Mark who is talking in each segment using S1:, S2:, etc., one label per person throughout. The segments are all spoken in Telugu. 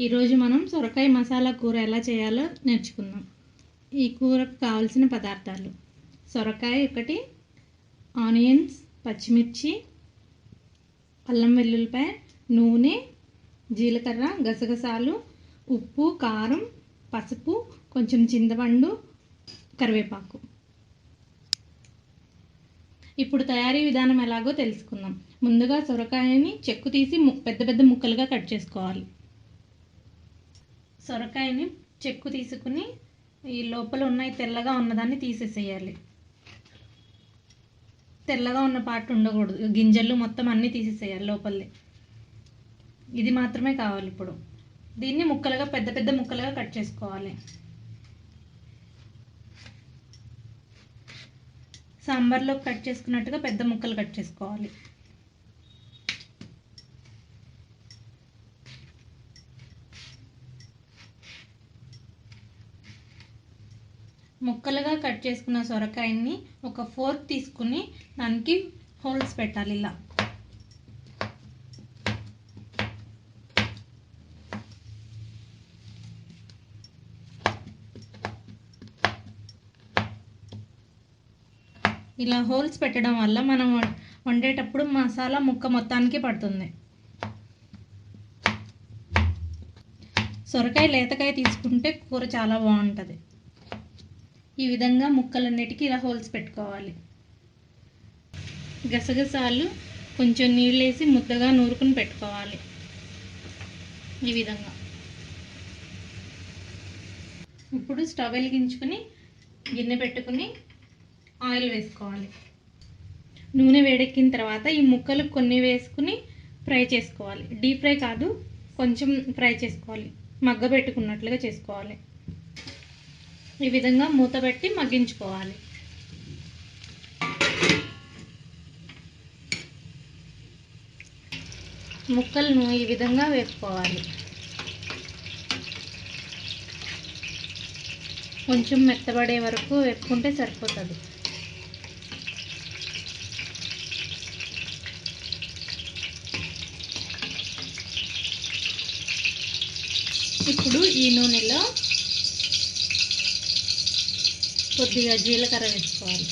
S1: ఈరోజు మనం సొరకాయ మసాలా కూర ఎలా చేయాలో నేర్చుకుందాం. ఈ కూరకు కావాల్సిన పదార్థాలు. సొరకాయ ఒకటి ఆనియన్స్ పచ్చిమిర్చి అల్లం వెల్లుల్లిపాయ నూనె జీలకర్ర గసగసాలు ఉప్పు కారం పసుపు కొంచెం చింతపండు కరివేపాకు. ఇప్పుడు తయారీ విధానం ఎలాగో తెలుసుకుందాం. ముందుగా సొరకాయని చెక్కు తీసి ము- పెద్ద పెద్ద ముక్కలుగా కట్ చేసుకోవాలి. సొరకాయని చెక్కు తీసుకుని ఈ లోపల ఉన్న తెల్లగా ఉన్నదాన్ని తీసేసేయాలి. తెల్లగా ఉన్న పార్ట్ ఉండకూడదు. గింజలు మొత్తం అన్నీ తీసేసేయాలి లోపలది ఇది మాత్రమే కావాలి ఇప్పుడు. దీన్ని ముక్కలుగా పెద్ద పెద్ద ముక్కలుగా కట్ చేసుకోవాలి. సాంబార్లో కట్ చేసుకున్నట్టుగా పెద్ద ముక్కలు కట్ చేసుకోవాలి. ముక్కలుగా కట్ చేసుకున్న సొరకాయని ఒక ఫోర్క్ తీసుకుని దానికి హోల్స్ పెట్టాలి ఇలా. ఇలా హోల్స్ పెట్టడం వల్ల మనం వండేటప్పుడు మసాలా ముక్క మొత్తానికి పడుతుంది. సొరకాయ లేతకాయ తీసుకుంటే కూర చాలా బాగుంటుంది. ఈ విధంగా ముక్కలన్నిటికీ ఇలా హోల్స్ పెట్టుకోవాలి. గసగసాలు కొంచెం నీళ్ళేసి ముద్దగా నూరుకుని పెట్టుకోవాలి. ఈ విధంగా. ఇప్పుడు స్టవ్ వెలిగించుకుని గిన్నె పెట్టుకుని ఆయిల్ వేసుకోవాలి. నూనె వేడెక్కిన తర్వాత ఈ ముక్కలు కొన్ని వేసుకుని ఫ్రై చేసుకోవాలి. డీప్ ఫ్రై కాదు కొంచెం ఫ్రై చేసుకోవాలి. మగ్గ పెట్టుకున్నట్లుగా చేసుకోవాలి. ఈ విధంగా మూత పెట్టి మగ్గించుకోవాలి. ముక్కలను ఈ విధంగా వేసుకోవాలి కొంచెం మెత్తబడే వరకు వేపుకుంటే సరిపోతుంది. ఇప్పుడు ఈ నూనెలో కొద్దిగా జీలకర్ర వేసుకోవాలి.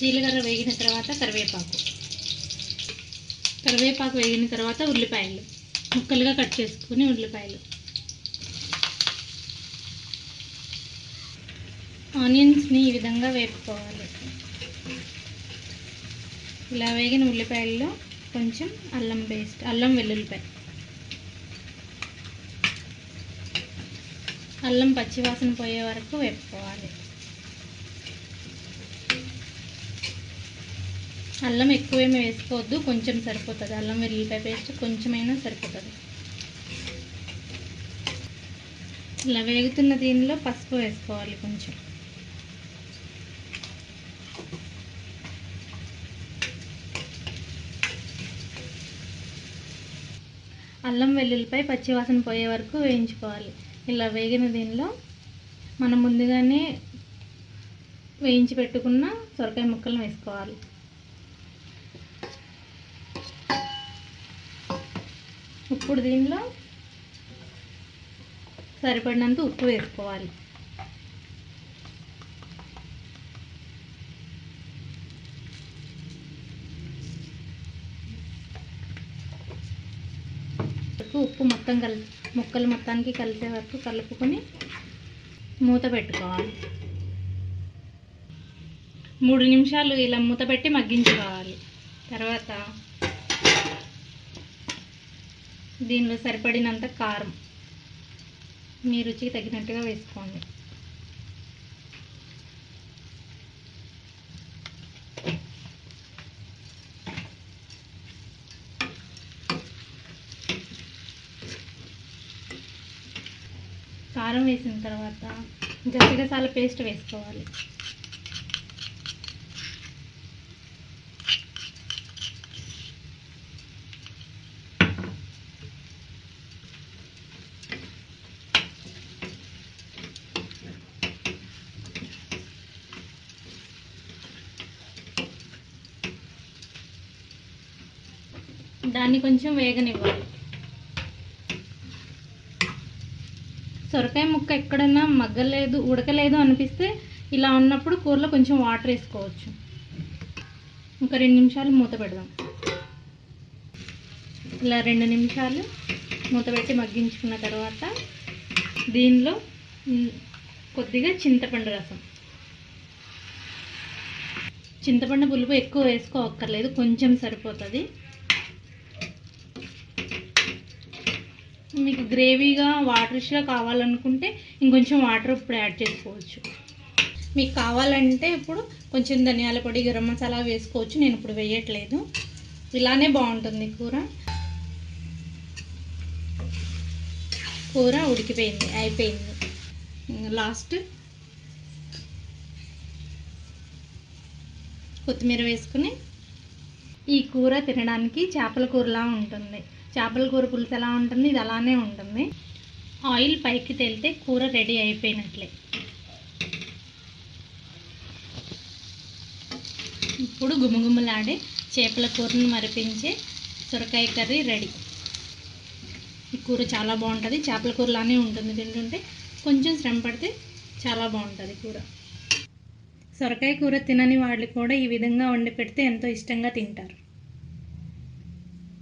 S1: జీలకర్ర వేగిన తర్వాత కరివేపాకు. కరివేపాకు వేగిన తర్వాత ఉల్లిపాయలు. ముక్కలుగా కట్ చేసుకుని ఉల్లిపాయలు. ఆనియన్స్ని ఈ విధంగా వేపుకోవాలి. ఇలా వేగిన ఉల్లిపాయల్లో కొంచెం అల్లం పేస్ట్ అల్లం వెల్లుల్లిపాయ. అల్లం పచ్చివాసన పోయే వరకు వేపుకోవాలి. అల్లం ఎక్కువేమీ వేసుకోవద్దు కొంచెం సరిపోతుంది. అల్లం వెల్లుల్లిపాయ పేస్ట్ కొంచెమైనా సరిపోతుంది. ఇలా వేగుతున్న దీనిలో పసుపు వేసుకోవాలి కొంచెం. అల్లం వెల్లుల్లిపై పచ్చివాసన పోయే వరకు వేయించుకోవాలి. ఇలా వేగిన దీనిలో మనం ముందుగానే వేయించి పెట్టుకున్న సొరకాయ ముక్కలను వేసుకోవాలి. ఇప్పుడు దీనిలో సరిపడినంత ఉప్పు వేసుకోవాలి. వరకు ఉప్పు మొత్తం కలి ముక్కలు మొత్తానికి కలిసే వరకు కలుపుకొని మూత పెట్టుకోవాలి. మూడు నిమిషాలు ఇలా మూత పెట్టి మగ్గించుకోవాలి. తర్వాత దీనిలో సరిపడినంత కారం మీ రుచికి తగినట్టుగా వేసుకోండి. కారం వేసిన తర్వాత గసగసాల పేస్ట్ వేసుకోవాలి. దాన్ని కొంచెం వేగనివ్వాలి. సొరకాయ ముక్క ఎక్కడన్నా మగ్గలేదు ఉడకలేదు అనిపిస్తే ఇలా ఉన్నప్పుడు కూరలో కొంచెం వాటర్ వేసుకోవచ్చు. ఇంకా రెండు నిమిషాలు మూత పెడదాం. ఇలా రెండు నిమిషాలు మూత పెట్టి మగ్గించుకున్న తర్వాత దీనిలో కొద్దిగా చింతపండు రసం. చింతపండు పులుపు ఎక్కువ వేసుకో అక్కర్లేదు కొంచెం సరిపోతుంది. మీకు గ్రేవీగా వాటరిష్గా కావాలనుకుంటే ఇంకొంచెం వాటర్ ఇప్పుడు యాడ్ చేసుకోవచ్చు. మీకు కావాలంటే ఇప్పుడు కొంచెం ధనియాల పొడి గరం మసాలా వేసుకోవచ్చు. నేను ఇప్పుడు వేయట్లేదు. ఇలానే బాగుంటుంది కూర. కూర ఉడికిపోయింది అయిపోయింది. లాస్ట్ కొత్తిమీర వేసుకుని ఈ కూర తినడానికి చేపల కూరలా ఉంటుంది. చేపల కూర పులుసు ఎలా ఉంటుంది? ఇది అలానే ఉంటుంది. ఆయిల్ పైకి తేలితే కూర రెడీ అయిపోయినట్లే. ఇప్పుడు గుమగుమలాడే చేపల కూరను మరిపించే సొరకాయ కర్రీ రెడీ. ఈ కూర చాలా బాగుంటుంది. చేపల కూరలానే ఉంటుంది తింటుంటే కొంచెం శ్రమ పడితే చాలా బాగుంటుంది కూర. సొరకాయ కూర తినని వాళ్ళు కూడా ఈ విధంగా వండి పెడితే ఎంతో ఇష్టంగా తింటారు.